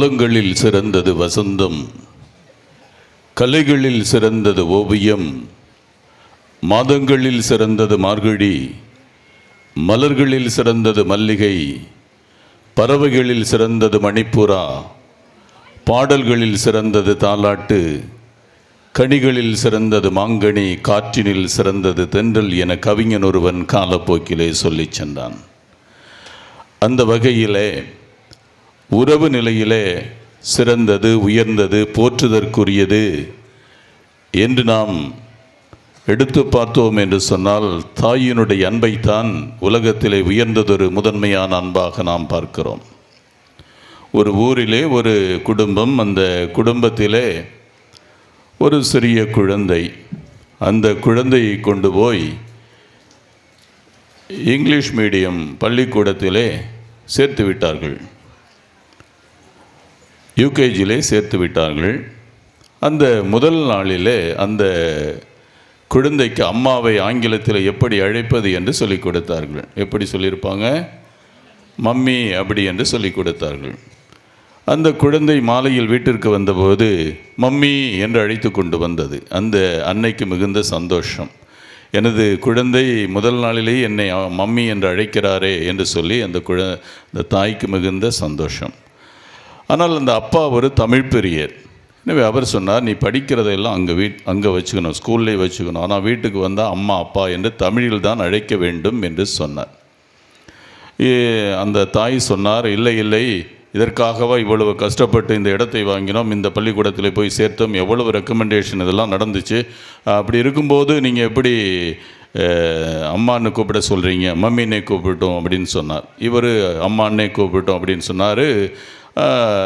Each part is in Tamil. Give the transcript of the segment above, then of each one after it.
காலங்களில் சிறந்தது வசந்தம் கலைகளில் சிறந்தது ஓவியம் மாதங்களில் சிறந்தது மார்கழி மலர்களில் சிறந்தது மல்லிகை பறவைகளில் சிறந்தது மணிப்புறா பாடல்களில் சிறந்தது தாலாட்டு கனிகளில் சிறந்தது மாங்கனி காற்றினில் சிறந்தது தென்றல் என கவிஞன் ஒருவன் காலப்போக்கிலே சொல்லிச் சென்றான். அந்த வகையிலே உறவு நிலையிலே சிறந்தது உயர்ந்தது போற்றுதற்குரியது என்று நாம் எடுத்து பார்த்தோம் என்று சொன்னால் தாயினுடைய அன்பைத்தான் உலகத்திலே உயர்ந்ததொரு முதன்மையான அன்பாக நாம் பார்க்கிறோம். ஒரு ஊரிலே ஒரு குடும்பம் அந்த குடும்பத்திலே ஒரு சிறிய குழந்தை. அந்த குழந்தையை கொண்டு போய் இங்கிலீஷ் மீடியம் பள்ளிக்கூடத்திலே சேர்த்து விட்டார்கள். யூகேஜியிலே சேர்த்து விட்டார்கள். அந்த முதல் நாளிலே அந்த குழந்தைக்கு அம்மாவை ஆங்கிலத்தில் எப்படி அழைப்பது என்று சொல்லிக் கொடுத்தார்கள். எப்படி சொல்லியிருப்பாங்க? மம்மி அப்படி என்று சொல்லிக் கொடுத்தார்கள். அந்த குழந்தை மாலையில் வீட்டிற்கு வந்தபோது மம்மி என்று அழைத்து கொண்டு வந்தது. அந்த அன்னைக்கு மிகுந்த சந்தோஷம். எனது குழந்தை முதல் நாளிலேயே என்னை மம்மி என்று அழைக்கிறாரே என்று சொல்லி அந்த குழ அந்த தாய்க்கு மிகுந்த சந்தோஷம். ஆனால் அந்த அப்பா ஒரு தமிழ் பெரியர். எனவே அவர் சொன்னார் நீ படிக்கிறதையெல்லாம் அங்கே வீட் அங்கே வச்சுக்கணும் ஸ்கூல்லே வச்சுக்கணும். ஆனால் வீட்டுக்கு வந்தால் அம்மா அப்பா என்று தமிழில் தான் அழைக்க வேண்டும் என்று சொன்னார். ஏ, அந்த தாய் சொன்னார் இல்லை இல்லை இதற்காகவா இவ்வளவு கஷ்டப்பட்டு இந்த இடத்தை வாங்கினோம் இந்த பள்ளிக்கூடத்தில் போய் சேர்த்தோம் எவ்வளவு ரெக்கமெண்டேஷன் இதெல்லாம் நடந்துச்சு. அப்படி இருக்கும்போது நீங்கள் எப்படி அம்மான்னு கூப்பிட சொல்கிறீங்க மம்மின்னே கூப்பிட்டோம் அப்படின்னு சொன்னார். இவர் அம்மான்னே கூப்பிட்டோம் அப்படின்னு சொன்னார்.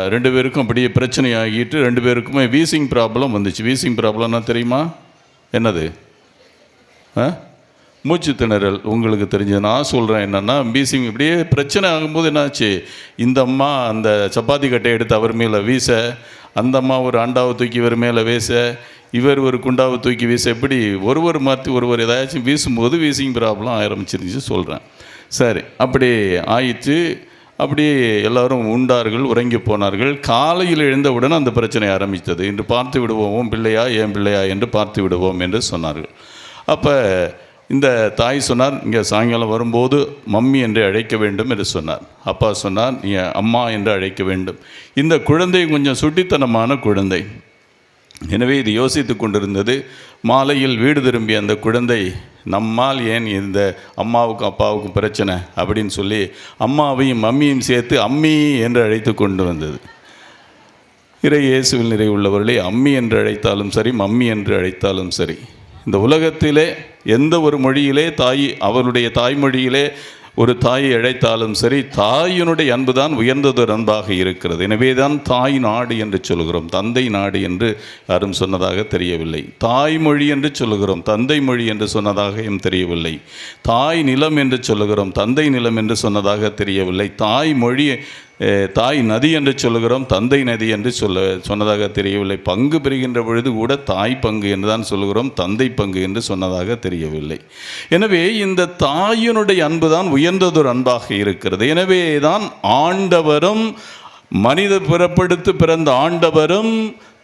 ரெண்டு பேருக்கும் அப்படியே பிரச்சனை ஆகிட்டு ரெண்டு பேருக்குமே வீசிங் ப்ராப்ளம் வந்துச்சு. வீசிங் ப்ராப்ளம்னா தெரியுமா? என்னது? ஆ? மூச்சு திணறல் உங்களுக்கு தெரிஞ்சது. நான் சொல்கிறேன் என்னென்னா வீசிங் இப்படியே பிரச்சனை ஆகும்போது என்னாச்சு? இந்த அம்மா அந்த சப்பாத்தி கட்டையை எடுத்து அவர் மேலே வீச அந்த அம்மா ஒரு அண்டாவை தூக்கி இவர் மேலே வீச இவர் ஒரு குண்டாவை தூக்கி வீச எப்படி ஒருவர் மாற்றி ஒருவர் ஏதாச்சும் வீசும்போது வீசிங் ப்ராப்ளம் ஆரம்பிச்சிருந்துச்சு சொல்கிறேன் சரி அப்படி ஆயிடுச்சு அப்படி எல்லாரும் உண்டார்கள் உறங்கி போனார்கள். காலையில் எழுந்தவுடன் அந்த பிரச்சனை ஆரம்பித்தது. இன்று பார்த்து விடுவோம் பிள்ளையா ஏன் பிள்ளையா? என்று பார்த்து விடுவோம் என்று சொன்னார்கள். அப்போ இந்த தாய் சொன்னார் இங்கே சாயங்காலம் வரும்போது மம்மி என்று அழைக்க வேண்டும் என்று சொன்னார். அப்பா சொன்னார் நீ அம்மா என்று அழைக்க வேண்டும். இந்த குழந்தை கொஞ்சம் சுட்டித்தனமான குழந்தை. எனவே இது யோசித்து கொண்டிருந்தது. மாலையில் வீடு திரும்பிய அந்த குழந்தை நம்மால் ஏன் இந்த அம்மாவுக்கும் அப்பாவுக்கும் பிரச்சனை? அப்படின்னு சொல்லி அம்மாவையும் மம்மியும் சேர்த்து அம்மி என்று அழைத்து கொண்டு வந்தது. இறை இயேசுவில் நிறை உள்ளவர்களே அம்மி என்று அழைத்தாலும் சரி மம்மி என்று அழைத்தாலும் சரி இந்த உலகத்திலே எந்த ஒரு மொழியிலே தாய் அவருடைய தாய்மொழியிலே ஒரு தாயை அழைத்தாலும் சரி தாயினுடைய அன்பு தான் உயர்ந்ததொரு அன்பாக இருக்கிறது. எனவே தான் தாய் நாடு என்று சொல்கிறோம். தந்தை நாடு என்று யாரும் சொன்னதாக தெரியவில்லை. தாய்மொழி என்று சொல்லுகிறோம் தந்தை மொழி என்று சொன்னதாகவும் தெரியவில்லை. தாய் நிலம் என்று சொல்லுகிறோம் தந்தை நிலம் என்று சொன்னதாக தெரியவில்லை. தாய் மொழி தாய் நதி என்று சொல்லுகிறோம் தந்தை நதி என்று சொல்ல சொன்னதாக தெரியவில்லை. பங்கு பெறுகின்ற பொழுது கூட தாய் பங்கு என்று தான் சொல்லுகிறோம் தந்தை பங்கு என்று சொன்னதாக தெரியவில்லை. எனவே இந்த தாயினுடைய அன்பு தான் உயர்ந்ததொரு அன்பாக இருக்கிறது. எனவே தான் ஆண்டவரும் மனித பிறப்படுத்து பிறந்த ஆண்டவரும்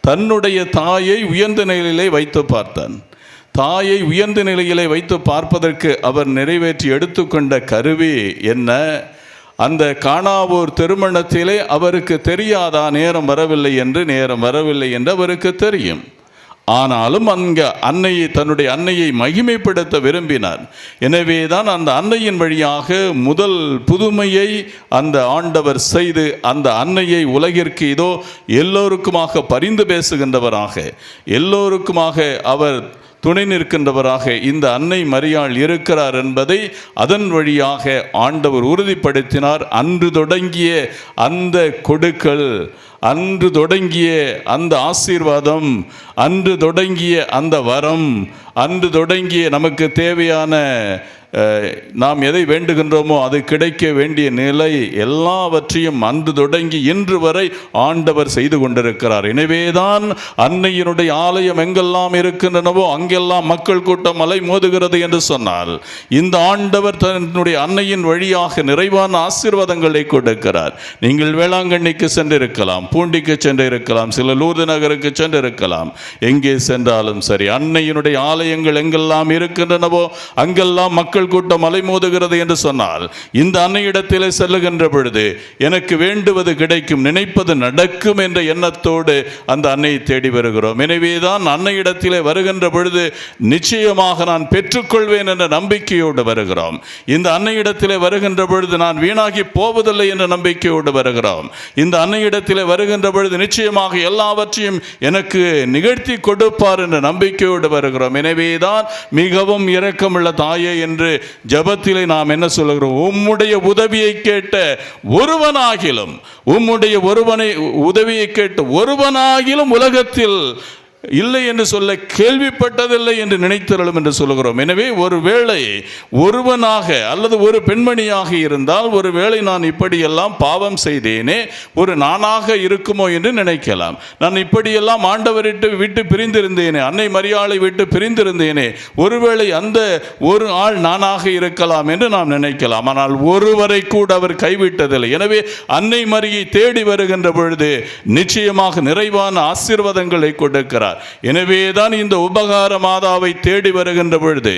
தன்னுடைய தாயை உயர்ந்த நிலையிலே வைத்து பார்த்தான். தாயை உயர்ந்த நிலையிலே வைத்து பார்ப்பதற்கு அவர் நிறைவேற்றி எடுத்துக்கொண்ட கருவி என்ன? அந்த காணாவூர் திருமணத்திலே அவருக்கு தெரியாதா நேரம் வரவில்லை என்று நேரம் வரவில்லை என்று அவருக்கு தெரியும். ஆனாலும் அங்க அன்னையை தன்னுடைய அன்னையை மகிமைப்படுத்த விரும்பினார். எனவே தான் அந்த அன்னையின் வழியாக முதல் புதுமையை அந்த ஆண்டவர் செய்து அந்த அன்னையை உலகிற்கு இதோ எல்லோருக்குமாக பரிந்து பேசுகின்றவராக எல்லோருக்குமாக அவர் துணை நிற்கின்றவராக இந்த அன்னை மரியாள் இருக்கிறார் என்பதை அதன் வழியாக ஆண்டவர் உறுதிப்படுத்தினார். அன்று தொடங்கிய அந்த கொடுக்கல் அன்று தொடங்கிய அந்த ஆசீர்வாதம் அன்று தொடங்கிய அந்த வரம் அன்று தொடங்கிய நமக்கு தேவையான நாம் எதை வேண்டுகின்றோமோ அது கிடைக்க வேண்டிய நிலை எல்லாவற்றையும் அன்று தொடங்கி இன்று வரை ஆண்டவர் செய்து கொண்டிருக்கிறார். எனவேதான் அன்னையினுடைய ஆலயம் எங்கெல்லாம் இருக்கின்றனவோ அங்கெல்லாம் மக்கள் கூட்டம் அலை மோதுகிறது என்று சொன்னால் இந்த ஆண்டவர் தன்னுடைய அன்னையின் வழியாக நிறைவான ஆசீர்வாதங்களை கொடுக்கிறார். நீங்கள் வேளாங்கண்ணிக்கு சென்றிருக்கலாம் பூண்டிக்கு சென்றிருக்கலாம் சில லூர்து நகருக்கு சென்றிருக்கலாம். எங்கே சென்றாலும் சரி அன்னையினுடைய ஆலயங்கள் எங்கெல்லாம் இருக்கின்றனவோ அங்கெல்லாம் மக்கள் மக்கள் கூட்டம் அலைமோதுகிறது என்று சொன்னால் இந்த அன்னையிடத்திலே செல்லுகின்ற பொழுது எனக்கு வேண்டுவது கிடைக்கும் நினைப்பது நடக்கும் என்ற எண்ணத்தோடு அந்த அன்னையை தேடி வருகிறோம். எனவேதான் அன்னையிடத்திலே வருகின்ற பொழுது நிச்சயமாக நான் பெற்றுக்கொள்வேன் என்ற நம்பிக்கையோடு வருகிறோம். இந்த அன்னையிடத்திலே வருகின்ற பொழுது நான் வீணாகி போவதில்லை என்ற நம்பிக்கையோடு வருகிறோம். இந்த அன்னையிடத்திலே வருகின்ற பொழுது நிச்சயமாக எல்லாவற்றையும் எனக்கு நிகழ்த்தி கொடுப்பார் என்ற நம்பிக்கையோடு வருகிறோம். எனவேதான் மிகவும் இரக்கமுள்ள தாயே என்று ஜபத்திலே நாம் என்ன சொல்லுகிறோம்? உம்முடைய உதவியை கேட்ட ஒருவனாகிலும் உம்முடைய ஒருவனை உதவியை கேட்ட ஒருவனாகிலும் உலகத்தில் இல்லை என்று சொல்ல கேள்விப்பட்டதில்லை என்று நினைத்தருளும் என்று சொல்லுகிறோம். எனவே ஒருவேளை ஒருவனாக அல்லது ஒரு பெண்மணியாக இருந்தால் ஒருவேளை நான் இப்படியெல்லாம் பாவம் செய்தேனே ஒரு நானாக இருக்குமோ என்று நினைக்கலாம். நான் இப்படியெல்லாம் ஆண்டவரிட்டு விட்டு பிரிந்திருந்தேனே அன்னை மரியாளை விட்டு பிரிந்திருந்தேனே ஒருவேளை அந்த ஒரு ஆள் நானாக இருக்கலாம் என்று நாம் நினைக்கலாம். ஆனால் ஒருவரை கூட அவர் கைவிட்டதில்லை. எனவே அன்னை மரியை தேடி வருகின்ற பொழுது நிச்சயமாக நிறைவான ஆசீர்வாதங்களை கொடுக்கிறார். எனவேதான் இந்த உபகார மாதாவை தேடி வருகின்ற பொழுது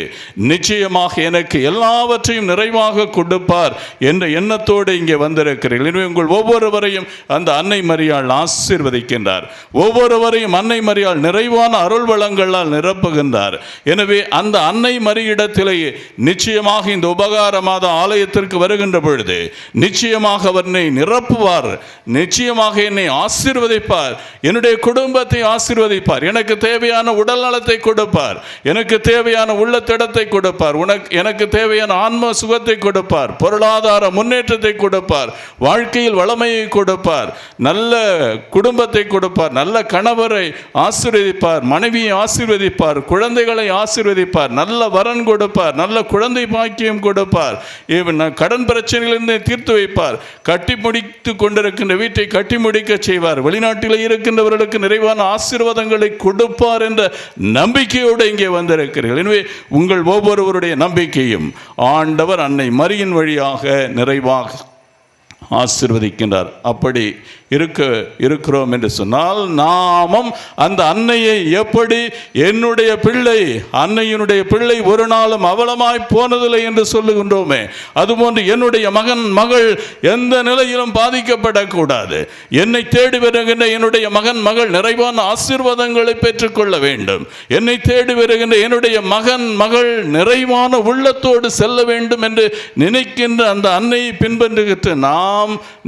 நிச்சயமாக எனக்கு எல்லாவற்றையும் நிறைவாக கொடுப்பார் என்ற எண்ணத்தோடு இங்கே வந்திருக்கிறீர்கள். எனவே உங்கள் ஒவ்வொருவரையும் அந்த அன்னை மரியாள் ஆசீர்வதிக்கின்றார். ஒவ்வொருவரையும் அன்னை மரியாள் நிறைவான அருள் வளங்களால் நிரப்புகின்றார். எனவே அந்த அன்னை மரியிடத்திலேயே நிச்சயமாக இந்த உபகார மாத ஆலயத்திற்கு வருகின்ற பொழுது நிச்சயமாக அவனை நிரப்புவார். நிச்சயமாக என்னை ஆசீர்வதிப்பார். என்னுடைய குடும்பத்தை ஆசீர்வதிப்பார். எனக்கு தேவையான உடல் நலத்தை கொடுப்பார். எனக்கு தேவையான உள்ளத்திடத்தை கொடுப்பார். உனக்கு எனக்கு தேவையான ஆன்ம சுகத்தை கொடுப்பார். பொருளாதார முன்னேற்றத்தை கொடுப்பார். வாழ்க்கையில் வளமையை கொடுப்பார். நல்ல குடும்பத்தை கொடுப்பார். நல்ல கணவரை ஆசீர்வதிப்பார். மனைவியை ஆசீர்வதிப்பார். குழந்தைகளை ஆசீர்வதிப்பார். நல்ல வரன் கொடுப்பார். நல்ல குழந்தை பாக்கியம் கொடுப்பார். இவன் கடன் பிரச்சனைகளிலிருந்து தீர்த்து வைப்பார். கட்டி முடித்து கொண்டிருக்கின்ற வீட்டை கட்டி முடிக்க செய்வார். வெளிநாட்டில் இருக்கின்றவர்களுக்கு நிறைவான ஆசீர்வாதங்களை கொடுப்பார் என்ற நம்பிக்கையோடு இங்கே வந்திருக்கிறீர்கள். எனவே உங்கள் ஒவ்வொருவருடைய நம்பிக்கையும் ஆண்டவர் அன்னை மரியின் வழியாக நிறைவாக ஆசிர்வதிக்கின்றார். அப்படி இருக்க இருக்கிறோம் என்று சொன்னால் நாமும் அந்த அன்னையை எப்படி என்னுடைய பிள்ளை அன்னையினுடைய பிள்ளை ஒரு நாளும் அவலமாய் போனதில்லை என்று சொல்லுகின்றோமே அதுபோன்று என்னுடைய மகன் மகள் எந்த நிலையிலும் பாதிக்கப்படக்கூடாது. என்னை தேடி வருகின்ற என்னுடைய மகன் மகள் நிறைவான ஆசீர்வாதங்களை பெற்றுக்கொள்ள வேண்டும். என்னை தேடி வருகின்ற என்னுடைய மகன் மகள் நிறைவான உள்ளத்தோடு செல்ல வேண்டும் என்று நினைக்கின்ற அந்த அன்னையை பின்பற்றுகின்ற நாம்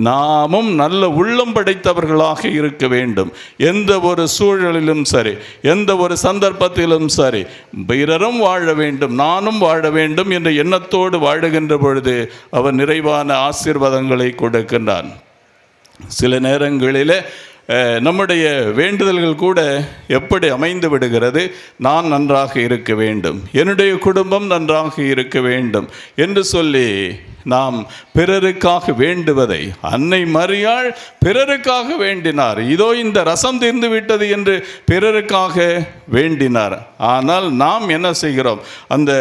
நாமும் நல்ல உள்ளம் படைத்தவர்களாக இருக்க வேண்டும். எந்த ஒரு சூழலிலும் சரி எந்த ஒரு சந்தர்ப்பத்திலும் சரி பிறரும் வாழ வேண்டும் நானும் வாழ வேண்டும் என்ற எண்ணத்தோடு வாழுகின்ற பொழுது அவர் நிறைவான ஆசீர்வாதங்களை கொடுக்கின்றான். சில நேரங்களிலே நம்முடைய வேண்டுதல்கள் கூட எப்படி அமைந்து விடுகிறது நான் நன்றாக இருக்க வேண்டும் என்னுடைய குடும்பம் நன்றாக இருக்க வேண்டும் என்று சொல்லி நாம் பிறருக்காக வேண்டுவதை. அன்னை மரியாள் பிறருக்காக வேண்டினார். இதோ இந்த ரசம் தீர்ந்து விட்டது என்று பிறருக்காக வேண்டினார். ஆனால் நாம் என்ன செய்கிறோம்? அந்த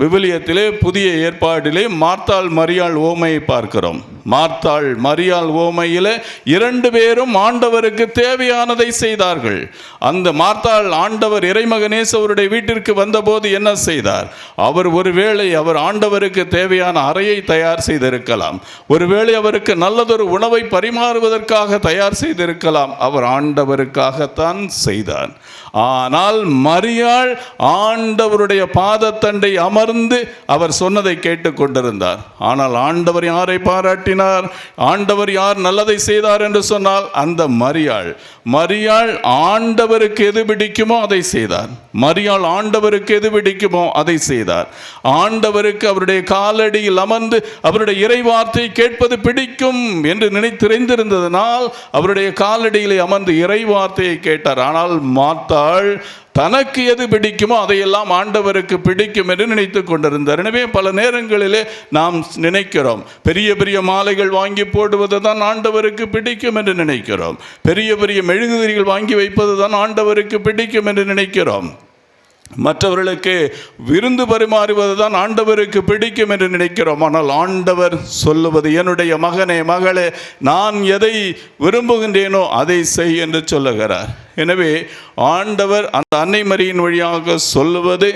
விவிலியத்திலே புதிய ஏற்பாடிலே மார்த்தாள் மரியாள் ஓமையை பார்க்கிறோம். மார்த்தாள் மரியாள் ஓமையிலே இரண்டு பேரும் ஆண்டவருக்கு தேவையானதை செய்தார்கள். அந்த மார்த்தாள் ஆண்டவர் இறைமகனேசவருடைய வீட்டிற்கு வந்தபோது என்ன செய்தார்? அவர் ஒருவேளை அவர் ஆண்டவருக்கு தேவையான அறையை தயார் செய்திருக்கலாம். ஒருவேளை அவருக்கு நல்லதொரு உணவை பரிமாறுவதற்காக தயார் செய்திருக்கலாம். அவர் ஆண்டவருக்காகத்தான் செய்தார் ஆனால் மரியாள் ஆண்டவருடைய பாதத்தண்டை அமர்ந்து அவர் சொன்னதை கேட்டுக்கொண்டிருந்தார். ஆனால் ஆண்டவர் யாரை பாராட்டினார்? ஆண்டவர் யார் நல்லதை செய்தார் என்று சொன்னால் அந்த மரியாள். மரியாள் ஆண்டவருக்கு எது பிடிக்குமோ அதை செய்தார். மரியாள் ஆண்டவருக்கு எது பிடிக்குமோ அதை செய்தார். ஆண்டவருக்கு அவருடைய காலடியில் அமர்ந்து அவருடைய இறைவார்த்தை கேட்பது பிடிக்கும் என்று நினைத்திருந்திருந்ததனால் அவருடைய காலடியிலே அமர்ந்து இறைவார்த்தையை கேட்டார். ஆனால் மாத்தாள் தனக்கு எது பிடிக்குமோ அதையெல்லாம் ஆண்டவருக்கு பிடிக்கும் என்று நினைத்து கொண்டிருந்தார். எனவே பல நேரங்களிலே நாம் நினைக்கிறோம் பெரிய பெரிய மாலைகள் வாங்கி போடுவது தான் ஆண்டவருக்கு பிடிக்கும் என்று நினைக்கிறோம். பெரிய பெரிய மெழுகுதிரிகள் வாங்கி வைப்பது தான் ஆண்டவருக்கு பிடிக்கும் என்று நினைக்கிறோம். மற்றவர்களுக்கு விருந்து பரிமாறுவது தான் ஆண்டவருக்கு பிடிக்கும் என்று நினைக்கிறோம். ஆனால் ஆண்டவர் சொல்லுவது என்னுடைய மகனே மகளே நான் எதை விரும்புகின்றேனோ அதை செய் என்று சொல்லுகிறார். எனவே ஆண்டவர் அந்த அன்னை மரியின் வழியாக சொல்லுவது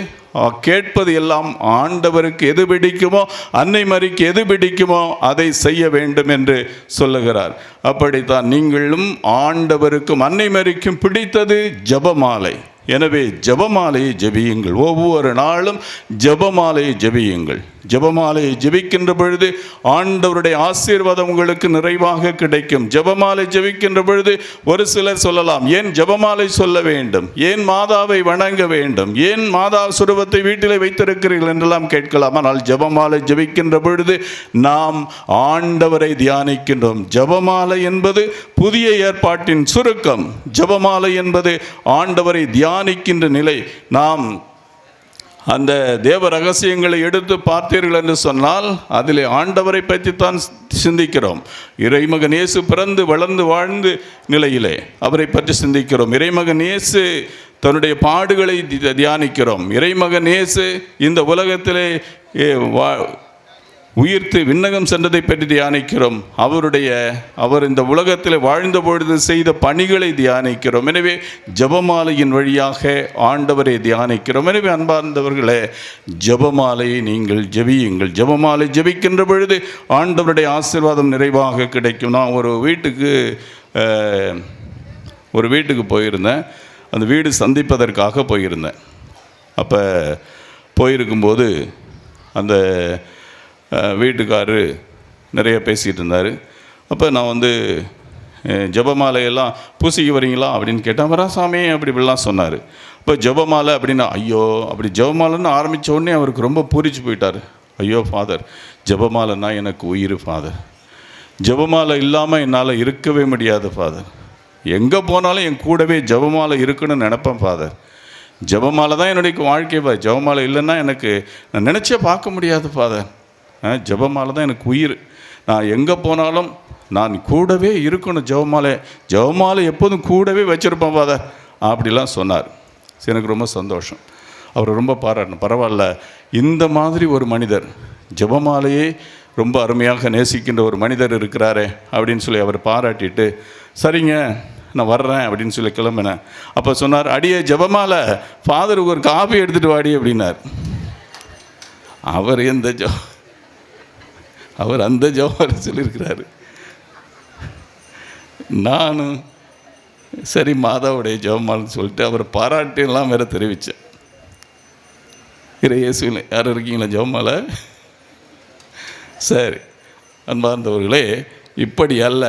கேட்பது எல்லாம் ஆண்டவருக்கு எது பிடிக்குமோ அன்னை மரிக்கு எது பிடிக்குமோ அதை செய்ய வேண்டும் என்று சொல்லுகிறார். அப்படித்தான் நீங்களும் ஆண்டவருக்கும் அன்னை மரிக்கும் பிடித்தது ஜபமாலை. எனவே ஜபமாலையை ஜெபியுங்கள். ஒவ்வொரு நாளும் ஜெபமாலையை ஜெபியுங்கள். ஜெபமாலையை ஜெபிக்கின்ற பொழுது ஆண்டவருடைய ஆசீர்வாதம் உங்களுக்கு நிறைவாக கிடைக்கும். ஜெபமாலை ஜெபிக்கின்ற பொழுது ஒரு சிலர் சொல்லலாம் ஏன் ஜெபமாலை சொல்ல வேண்டும்? ஏன் மாதாவை வணங்க வேண்டும்? ஏன் மாதா சுரூபத்தை வீட்டிலே வைத்திருக்கிறீர்கள்? என்றெல்லாம் கேட்கலாம். ஆனால் ஜெபமாலை ஜெபிக்கின்ற பொழுது நாம் ஆண்டவரை தியானிக்கின்றோம். ஜெபமாலை என்பது புதிய ஏற்பாட்டின் சுருக்கம். ஜெபமாலை என்பது ஆண்டவரை தியானிக்கின்ற நிலை. நாம் அந்த தேவ ரகசியங்களை எடுத்து பார்த்தீர்கள் என்று சொன்னால் அதிலே ஆண்டவரை தான் சிந்திக்கிறோம். இறைமகன் இயேசு பிறந்து வளர்ந்து வாழ்ந்து நிலையிலே அவரை பற்றி சிந்திக்கிறோம். இறைமகன் இயேசு தன்னுடைய பாடுகளை தி- தியானிக்கிறோம். இறைமகன் இயேசு இந்த உலகத்திலே உயிர்த்து விண்ணகம் சென்றதை பற்றி தியானிக்கிறோம். அவருடைய அவர் இந்த உலகத்தில் வாழ்ந்த பொழுது செய்த பணிகளை தியானிக்கிறோம். எனவே ஜெபமாலையின் வழியாக ஆண்டவரை தியானிக்கிறோம். எனவே அன்பார்ந்தவர்களே ஜெபமாலையை நீங்கள் ஜெபியுங்கள். ஜெபமாலை ஜெபிக்கின்ற பொழுது ஆண்டவருடைய ஆசீர்வாதம் நிறைவாக கிடைக்கும். நான் ஒரு வீட்டுக்கு ஒரு வீட்டுக்கு போயிருந்தேன். அந்த வீடு சந்திப்பதற்காக போயிருந்தேன். அப்போ போயிருக்கும்போது அந்த வீட்டுக்கார் நிறைய பேசிகிட்டு இருந்தார். அப்போ நான் வந்து ஜபமாலையெல்லாம் பூசிக்கு வரீங்களா அப்படின்னு கேட்டேன். வரா சாமி அப்படி இப்படிலாம் சொன்னார். இப்போ ஜபமாலை அப்படின்னா ஐயோ அப்படி ஜெபமாலைன்னு ஆரம்பித்த உடனே அவருக்கு ரொம்ப பூரிச்சு போயிட்டார். ஐயோ ஃபாதர் ஜெபமாலைன்னா எனக்கு உயிர் ஃபாதர் ஜபமாலை இல்லாமல் என்னால் இருக்கவே முடியாது ஃபாதர் எங்கே போனாலும் என் கூடவே ஜெபமாலை இருக்குன்னு நினப்பேன் ஃபாதர் ஜபமாலை தான் என்னுடைய வாழ்க்கை ஃபாதர் ஜெபமாலை இல்லைன்னா எனக்கு நான் நினச்சே பார்க்க முடியாது ஃபாதர் ஜெபமாலை தான் எனக்கு உயிர். நான் எங்கே போனாலும் நான் கூடவே இருக்கணும் ஜெபமாலை. ஜெபமாலை எப்போதும் கூடவே வச்சுருப்பேன் பாத அப்படிலாம் சொன்னார். எனக்கு ரொம்ப சந்தோஷம். அவர் ரொம்ப பாராட்டணும். பரவாயில்ல. இந்த மாதிரி ஒரு மனிதர் ஜெபமாலையே ரொம்ப அருமையாக நேசிக்கின்ற ஒரு மனிதர் இருக்கிறாரே அப்படின்னு சொல்லி அவர் பாராட்டிட்டு சரிங்க நான் வர்றேன் அப்படின்னு சொல்லி கிளம்பினேன். அப்போ சொன்னார் அடியே ஜெபமாலை. ஃபாதருக்கு ஒரு காஃபி எடுத்துகிட்டு வாடி அப்படின்னார். அவர் எந்த ஜோ அவர் அந்த ஜோவாரை சொல்லியிருக்கிறாரு. நானும் சரி மாதாவுடைய ஜெபமாலைன்னு சொல்லிட்டு அவர் பாராட்டியெல்லாம் வேற தெரிவித்தேன் இறை இயேசுவில் இருக்கீங்களா ஜெபமால சரி அன்பார்ந்தவர்களே இப்படி அல்ல.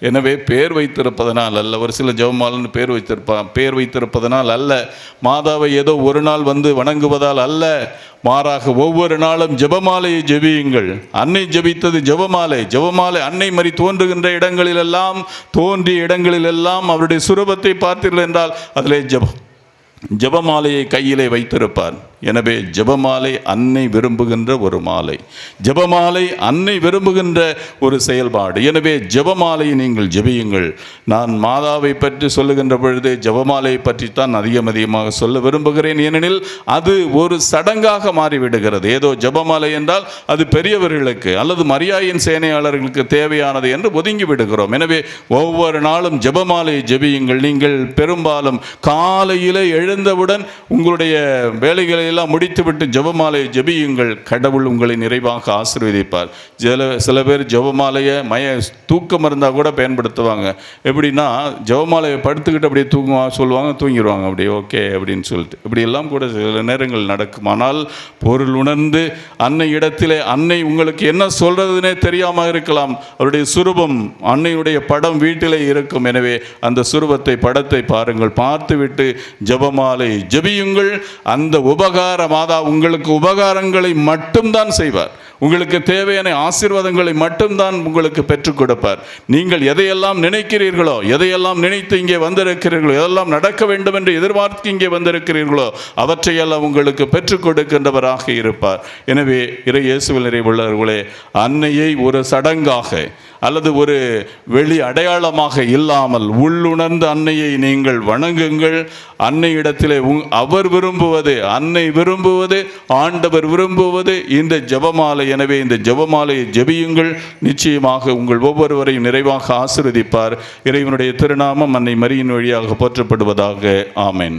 எனவே பேர் வைத்திருப்பதனால் அல்ல. ஒரு சில ஜெபமாலன்னு பேர் வைத்திருப்பான் பேர் வைத்திருப்பதனால் அல்ல. மாதாவை ஏதோ ஒரு நாள் வந்து வணங்குவதால் அல்ல. மாறாக ஒவ்வொரு நாளும் ஜெபமாலையை ஜெபியுங்கள். அன்னை ஜெபித்தது ஜெபமாலை. ஜெபமாலை அன்னை மறி தோன்றுகின்ற இடங்களிலெல்லாம் தோன்றிய இடங்களிலெல்லாம் அவருடைய சுரபத்தை பார்த்தீர்கள் என்றால் அதிலே ஜெப ஜெபமாலையை கையிலே வைத்திருப்பார். எனவே ஜெபமாலை அன்னை விரும்புகின்ற ஒரு மாலை. ஜெபமாலை அன்னை விரும்புகின்ற ஒரு செயல்பாடு. எனவே ஜபமாலையை நீங்கள் ஜெபியுங்கள். நான் மாதாவை பற்றி சொல்லுகின்ற பொழுது பற்றி பற்றித்தான் அதிகம் அதிகமாக சொல்ல விரும்புகிறேன். ஏனெனில் அது ஒரு சடங்காக மாறிவிடுகிறது. ஏதோ ஜெபமாலை என்றால் அது பெரியவர்களுக்கு அல்லது மரியாயின் சேனையாளர்களுக்கு தேவையானது என்று ஒதுங்கி விடுகிறோம். எனவே ஒவ்வொரு நாளும் ஜெபமாலையை ஜெபியுங்கள். நீங்கள் பெரும்பாலும் காலையிலே எழுந்தவுடன் உங்களுடைய வேலைகளில் எல்லாம் முடித்துவிட்டு ஜெபமாலையை ஜெபியுங்கள். கடவுள் உங்களை நிறைவாக ஆசீர்வதிப்பார். சில சில பேர் ஜெபமாலையை மய தூக்கம் இருந்தால் கூட பயன்படுத்துவாங்க. எப்படின்னா ஜெபமாலையை படுத்துக்கிட்டு அப்படியே தூங்குவா சொல்லுவாங்க தூங்கிடுவாங்க அப்படியே ஓகே அப்படின்னு சொல்லிட்டு. இப்படி எல்லாம் கூட சில நேரங்கள் நடக்கும். ஆனால் பொருள் உணர்ந்து அன்னை இடத்திலே அன்னை உங்களுக்கு என்ன சொல்கிறதுனே தெரியாமல் இருக்கலாம். அவருடைய சுரூபம் அன்னையுடைய படம் வீட்டிலே இருக்கும். எனவே அந்த சுரூபத்தை படத்தை பாருங்கள். பார்த்துவிட்டு ஜெபமாலை ஜெபியுங்கள். அந்த உபகார மாதா உங்களுக்கு உபகாரங்களை மட்டும்தான் செய்வார். உங்களுக்கு தேவையான ஆசீர்வாதங்களை மட்டும்தான் உங்களுக்கு பெற்றுக் கொடுப்பார். நீங்கள் எதையெல்லாம் நினைக்கிறீர்களோ எதையெல்லாம் நினைத்து இங்கே வந்திருக்கிறீர்களோ எதெல்லாம் நடக்க வேண்டும் என்று எதிர்பார்த்து இங்கே வந்திருக்கிறீர்களோ அவற்றையெல்லாம் உங்களுக்கு பெற்றுக் கொடுக்கின்றவராக இருப்பார். எனவே இறை இயேசுவில் நிறைவுள்ளவர்களே அன்னையை ஒரு சடங்காக அல்லது ஒரு வெளி அடையாளமாக இல்லாமல் உள்ளுணர்ந்த அன்னையை நீங்கள் வணங்குங்கள். அன்னையிடத்திலே உங் அவர் விரும்புவது அன்னை விரும்புவது ஆண்டவர் விரும்புவது இந்த ஜெபமாலை. எனவே இந்த ஜெபமாலையை ஜெபியுங்கள். நிச்சயமாக உங்கள் ஒவ்வொருவரையும் நிறைவாக ஆசிர்வதிப்பார். இறைவனுடைய திருநாமம் அன்னை மரியின் வழியாக போற்றப்படுவதாக. ஆமேன்.